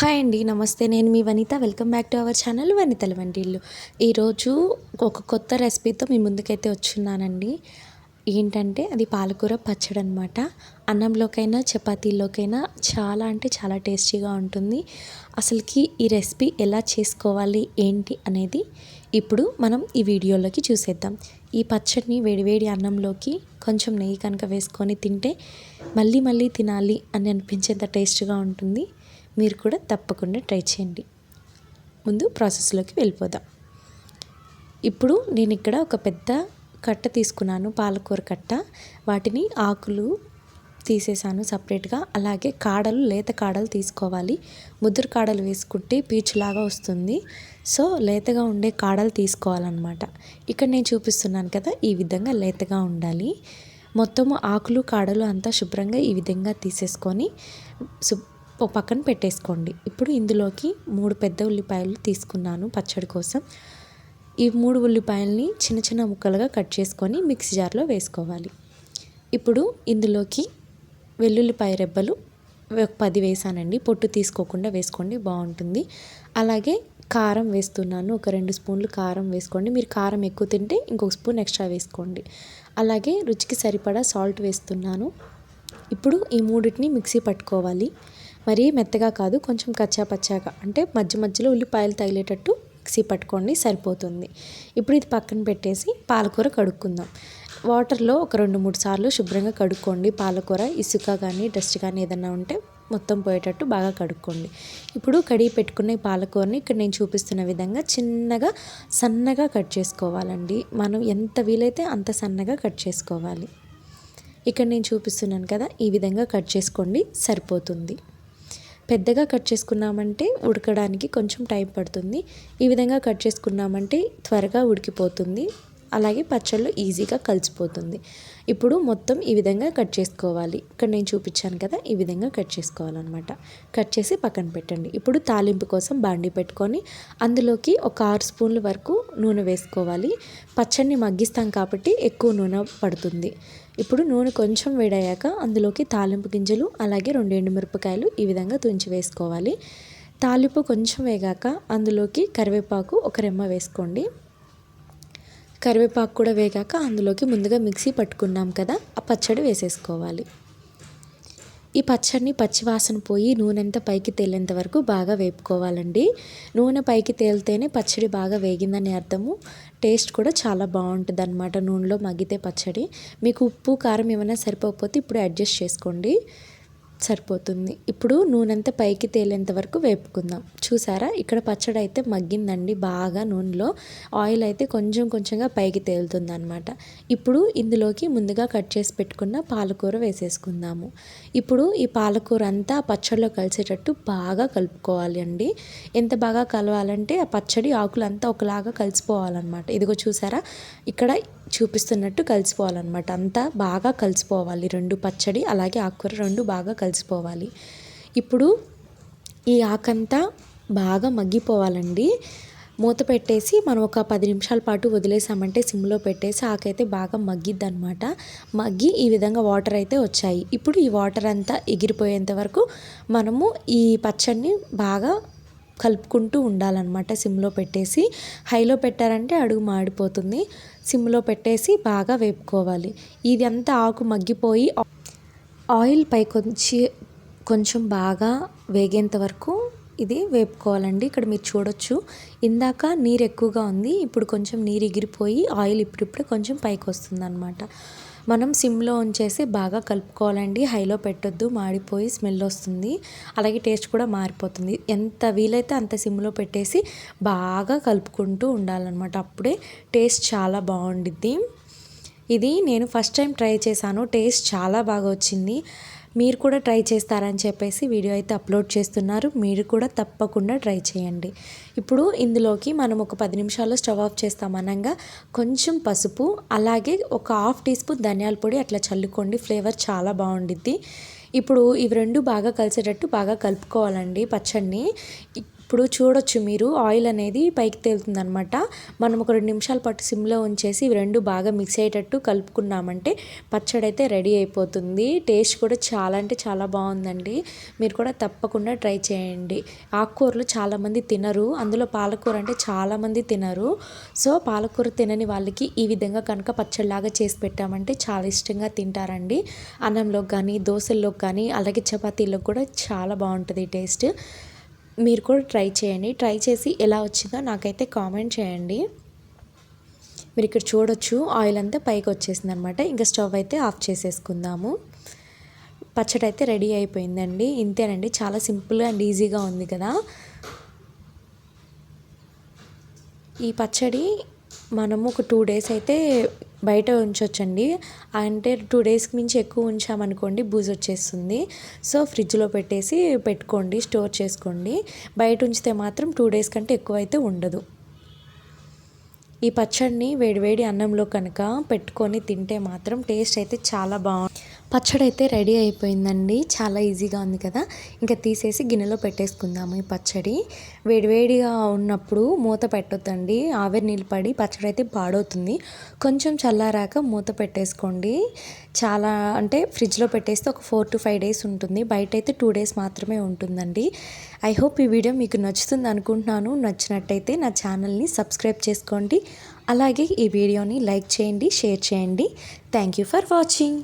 Hi అండి నమస్తే. నేను మీ Vanitha. Welcome back to our channel వనితల వంటిల్లు ఈరోజు ఒక కొత్త రెసిపీతో మీ ముందుకైతే వచ్చున్నానండి. ఏంటంటే అది పాలకూర పచ్చడి అనమాట అన్నంలోకైనా చపాతీలోకైనా చాలా అంటే చాలా టేస్టీగా ఉంటుంది. అసలుకి ఈ రెసిపీ ఎలా చేసుకోవాలి ఏంటి అనేది ఇప్పుడు మనం ఈ వీడియోలోకి చూసేద్దాం. ఈ పచ్చడిని వేడివేడి అన్నంలోకి కొంచెం నెయ్యి కనుక వేసుకొని తింటే మళ్ళీ మళ్ళీ తినాలి అని అనిపించేంత టేస్ట్గా ఉంటుంది. మీరు కూడా తప్పకుండా ట్రై చేయండి. ముందు ప్రాసెస్లోకి వెళ్ళిపోదాం. ఇప్పుడు నేను ఇక్కడ ఒక పెద్ద కట్ట తీసుకున్నాను పాలకూర కట్ట. వాటిని ఆకులు తీసేసాను సపరేట్గా. అలాగే కాడలు లేత కాడలు తీసుకోవాలి. ముదురు కాడలు వేసుకుంటే పీచులాగా వస్తుంది. సో లేతగా ఉండే కాడలు తీసుకోవాలన్నమాట. ఇక్కడ నేను చూపిస్తున్నాను కదా ఈ విధంగా లేతగా ఉండాలి. మొత్తము ఆకులు కాడలు అంతా శుభ్రంగా ఈ విధంగా తీసేసుకొని పక్కన పెట్టేసుకోండి. ఇప్పుడు ఇందులోకి మూడు పెద్ద ఉల్లిపాయలు తీసుకున్నాను పచ్చడి కోసం. ఈ మూడు ఉల్లిపాయల్ని చిన్న చిన్న ముక్కలుగా కట్ చేసుకొని మిక్సీ జార్లో వేసుకోవాలి. ఇప్పుడు ఇందులోకి వెల్లుల్లిపాయ రెబ్బలు పది వేసానండి. పొట్టు తీసుకోకుండా వేసుకోండి బాగుంటుంది. అలాగే కారం వేస్తున్నాను. ఒక రెండు స్పూన్లు కారం వేసుకోండి. మీరు కారం ఎక్కువ తింటే ఇంకొక స్పూన్ ఎక్స్ట్రా వేసుకోండి. అలాగే రుచికి సరిపడా సాల్ట్ వేస్తున్నాను. ఇప్పుడు ఈ మూడింటిని మిక్సీ పట్టుకోవాలి. మరీ మెత్తగా కాదు కొంచెం కచ్చా పచ్చాగా. అంటే మధ్య మధ్యలో ఉల్లిపాయలు తగిలేటట్టు మిక్సీ పట్టుకోండి సరిపోతుంది. ఇప్పుడు ఇది పక్కన పెట్టేసి పాలకూర కడుక్కుందాం. వాటర్లో ఒక రెండు మూడు సార్లు శుభ్రంగా కడుక్కోండి. పాలకూర ఇసుక కానీ డస్ట్ కానీ ఏదన్నా ఉంటే మొత్తం పోయేటట్టు బాగా కడుక్కోండి. ఇప్పుడు కడిగి పెట్టుకున్న ఈ పాలకూరని ఇక్కడ నేను చూపిస్తున్న విధంగా చిన్నగా సన్నగా కట్ చేసుకోవాలండి. మనం ఎంత వీలైతే అంత సన్నగా కట్ చేసుకోవాలి. ఇక్కడ నేను చూపిస్తున్నాను కదా ఈ విధంగా కట్ చేసుకోండి సరిపోతుంది. పెద్దగా కట్ చేసుకున్నామంటే ఉడకడానికి కొంచెం టైం పడుతుంది. ఈ విధంగా కట్ చేసుకున్నామంటే త్వరగా ఉడికిపోతుంది. అలాగే పచ్చళ్ళు ఈజీగా కలిసిపోతుంది. ఇప్పుడు మొత్తం ఈ విధంగా కట్ చేసుకోవాలి. ఇక్కడ నేను చూపించాను కదా ఈ విధంగా కట్ చేసుకోవాలన్నమాట. కట్ చేసి పక్కన పెట్టండి. ఇప్పుడు తాలింపు కోసం బాండి పెట్టుకొని అందులోకి ఒక ఆరు స్పూన్ల వరకు నూనె వేసుకోవాలి. పచ్చడిని మగ్గిస్తాం కాబట్టి ఎక్కువ నూనె పడుతుంది. ఇప్పుడు నూనె కొంచెం వేడయ్యాక అందులోకి తాలింపు గింజలు అలాగే రెండు ఎండుమిరపకాయలు ఈ విధంగా తుంచి వేసుకోవాలి. తాలింపు కొంచెం వేగాక అందులోకి కరివేపాకు ఒక రెమ్మ వేసుకోండి. కరివేపాకు కూడా వేగాక అందులోకి ముందుగా మిక్సీ పట్టుకున్నాం కదా ఆ పచ్చడి వేసేసుకోవాలి. ఈ పచ్చడిని పచ్చివాసన పోయి నూనె పైకి తేలేంత వరకు బాగా వేపుకోవాలండి. నూనె పైకి తేలితేనే పచ్చడి బాగా వేగిందని అర్థము. టేస్ట్ కూడా చాలా బాగుంటుంది అనమాట నూనెలో మగ్గితే పచ్చడి. మీకు ఉప్పు కారం ఏమైనా సరిపోకపోతే ఇప్పుడు అడ్జస్ట్ చేసుకోండి. సరిపోతుంది. ఇప్పుడు నూనెంతా పైకి తేలేంత వరకు వేపుకుందాం. చూసారా? ఇక్కడ పచ్చడి అయితే మగ్గిందండి. బాగా నూనెలో ఆయిల్ అయితే కొంచెం కొంచెంగా పైకి తేలుతుంది అనమాట ఇప్పుడు ఇందులోకి ముందుగా కట్ చేసి పెట్టుకున్న పాలకూర వేసేసుకుందాము. ఇప్పుడు ఈ పాలకూర అంతా పచ్చడిలో కలిసేటట్టు బాగా కలుపుకోవాలి అండి. ఎంత బాగా కలవాలంటే ఆ పచ్చడి ఆకులంతా ఒకలాగా కలిసిపోవాలన్నమాట. ఇదిగో చూసారా? ఇక్కడ చూపిస్తున్నట్టు కలిసిపోవాలన్నమాట. అంతా బాగా కలిసిపోవాలి. రెండు పచ్చడి అలాగే ఆకుకూర రెండు బాగా కలిసిపోవాలి. ఇప్పుడు ఈ ఆకంతా బాగా మగ్గిపోవాలండి. మూత పెట్టేసి మనం ఒక పది నిమిషాల పాటు వదిలేసామంటే సిమ్లో పెట్టేసి ఆకైతే బాగా మగ్గిద్ది అనమాట మగ్గి ఈ విధంగా వాటర్ అయితే వచ్చాయి. ఇప్పుడు ఈ వాటర్ అంతా ఎగిరిపోయేంత వరకు మనము ఈ పచ్చడిని బాగా కలుపుకుంటూ ఉండాలన్నమాట సిమ్లో పెట్టేసి. హైలో పెట్టారంటే అడుగు మాడిపోతుంది. సిమ్లో పెట్టేసి బాగా వేపుకోవాలి. ఇది అంతా ఆకు మగ్గిపోయి ఆయిల్ పైకొంచి కొంచెం బాగా వేగేంత వరకు ఇది వేపుకోవాలండి. ఇక్కడ మీరు చూడొచ్చు. ఇందాక నీరు ఎక్కువగా ఉంది. ఇప్పుడు కొంచెం నీరు ఎగిరిపోయి ఆయిల్ ఇప్పుడిప్పుడే కొంచెం పైకి వస్తుందన్నమాట. మనం సిమ్లో ఉంచేసి బాగా కలుపుకోవాలండి. హైలో పెట్టొద్దు. మాడిపోయి స్మెల్ వస్తుంది. అలాగే టేస్ట్ కూడా మారిపోతుంది. ఎంత వీలైతే అంత సిమ్లో పెట్టేసి బాగా కలుపుకుంటూ ఉండాలన్నమాట. అప్పుడే టేస్ట్ చాలా బాగుండిద్ది. ఇది నేను ఫస్ట్ టైం ట్రై చేశాను. టేస్ట్ చాలా బాగా వచ్చింది. మీరు కూడా ట్రై చేస్తారని చెప్పేసి వీడియో అయితే అప్లోడ్ చేస్తున్నారు. మీరు కూడా తప్పకుండా ట్రై చేయండి. ఇప్పుడు ఇందులోకి మనం ఒక పది నిమిషాల్లో స్టవ్ ఆఫ్ చేస్తామనగా కొంచెం పసుపు అలాగే ఒక హాఫ్ టీ స్పూన్ ధనియాల పొడి అట్లా చల్లుకోండి. ఫ్లేవర్ చాలా బాగుండిద్ది. ఇప్పుడు ఇవి రెండు బాగా కలిసేటట్టు బాగా కలుపుకోవాలండి పచ్చడిని. ఇప్పుడు చూడొచ్చు మీరు ఆయిల్ అనేది పైకి తేలుతుంది అనమాట మనం ఒక రెండు నిమిషాల పాటు సిమ్లో ఉంచేసి ఇవి రెండు బాగా మిక్స్ అయ్యేటట్టు కలుపుకున్నామంటే పచ్చడి అయితే రెడీ అయిపోతుంది. టేస్ట్ కూడా చాలా అంటే చాలా బాగుందండి. మీరు కూడా తప్పకుండా ట్రై చేయండి. ఆకుకూరలు చాలామంది తినరు అందులో పాలకూర అంటే చాలామంది తినరు. సో పాలకూర తినని వాళ్ళకి ఈ విధంగా కనుక పచ్చడిలాగా చేసి పెట్టామంటే చాలా ఇష్టంగా తింటారండి. అన్నంలో కానీ దోశల్లో కానీ అలాగే చపాతీలో కూడా చాలా బాగుంటుంది టేస్ట్. మీరు కూడా ట్రై చేయండి. ట్రై చేసి ఎలా వచ్చిందో నాకైతే కామెంట్ చేయండి. మీరు ఇక్కడ చూడొచ్చు ఆయిల్ అంతా పైకి వచ్చేసింది అనమాట ఇంకా స్టవ్ అయితే ఆఫ్ చేసేసుకుందాము. పచ్చడి అయితే రెడీ అయిపోయిందండి. ఇంతేనండి. చాలా సింపుల్ అండ్ ఈజీగా ఉంది కదా. ఈ పచ్చడి మనము ఒక టూ డేస్ అయితే బయట ఉంచొచ్చండి. అంటే టూ డేస్కి మించి ఎక్కువ ఉంచామనుకోండి బూజు వచ్చేస్తుంది. సో ఫ్రిడ్జ్లో పెట్టేసి పెట్టుకోండి స్టోర్ చేసుకోండి. బయట ఉంచితే మాత్రం టూ డేస్ కంటే ఎక్కువ అయితే ఉండదు. ఈ పచ్చడిని వేడివేడి అన్నంలో కనుక పెట్టుకొని తింటే మాత్రం టేస్ట్ అయితే చాలా బాగుంది పచ్చడి అయితే రెడీ అయిపోయిందండి. చాలా ఈజీగా ఉంది కదా. ఇంకా తీసేసి గిన్నెలో పెట్టేసుకుందాము ఈ పచ్చడి. వేడివేడిగా ఉన్నప్పుడు మూత పెట్టొద్దండి. ఆవిరి నీళ్ళు పడి పచ్చడి అయితే పాడవుతుంది. కొంచెం చల్లారాక మూత పెట్టేసుకోండి. చాలా అంటే ఫ్రిడ్జ్లో పెట్టేస్తే ఒక ఫోర్ టు ఫైవ్ డేస్ ఉంటుంది. బయట అయితే టూ డేస్ మాత్రమే ఉంటుందండి. ఐ హోప్ ఈ వీడియో మీకు నచ్చుతుంది అనుకుంటున్నాను. నచ్చినట్టయితే నా ఛానల్ని సబ్స్క్రైబ్ చేసుకోండి. అలాగే ఈ వీడియోని లైక్ చేయండి షేర్ చేయండి. Thank you for watching.